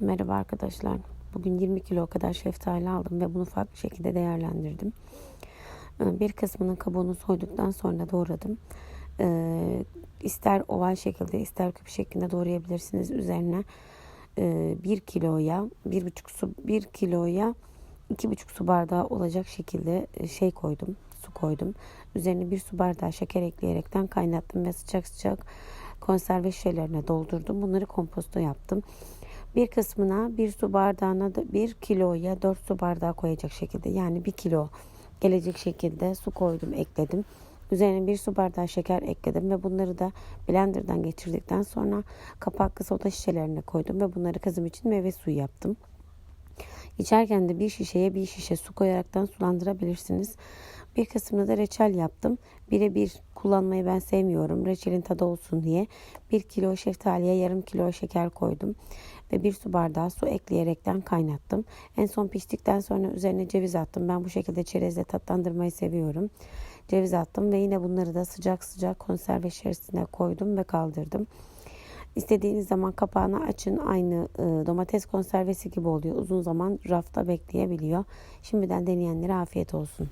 Merhaba arkadaşlar. Bugün 20 kilo kadar şeftali aldım ve bunu farklı şekilde değerlendirdim. Ee, Bir kısmının kabuğunu soyduktan sonra doğradım. Ee, İster oval şekilde ister küp şeklinde doğrayabilirsiniz. Üzerine e, 1 kiloya 1,5 su 1 kiloya 2,5 su bardağı olacak şekilde e, şey koydum. Su koydum. Üzerine 1 su bardağı şeker ekleyerekten kaynattım ve sıcak sıcak konserve şişelerine doldurdum. Bunları komposto yaptım. Bir kısmına bir su bardağına da bir kiloya dört su bardağı koyacak şekilde yani bir kilo gelecek şekilde su koydum ekledim. Üzerine bir su bardağı şeker ekledim ve bunları da blenderdan geçirdikten sonra kapaklı soda şişelerine koydum ve bunları kızım için meyve suyu yaptım. İçerken de bir şişeye bir şişe su koyaraktan sulandırabilirsiniz. Bir kısmını da reçel yaptım. Birebir kullanmayı ben sevmiyorum. Reçelin tadı olsun diye. Bir kilo şeftaliye yarım kilo şeker koydum. Ve bir su bardağı su ekleyerekten kaynattım. En son piştikten sonra üzerine ceviz attım. Ben bu şekilde çerezle tatlandırmayı seviyorum. Ceviz attım ve yine bunları da sıcak sıcak konserve içerisine koydum ve kaldırdım. İstediğiniz zaman kapağını açın. Aynı e, domates konservesi gibi oluyor. Uzun zaman rafta bekleyebiliyor. Şimdiden deneyenlere afiyet olsun.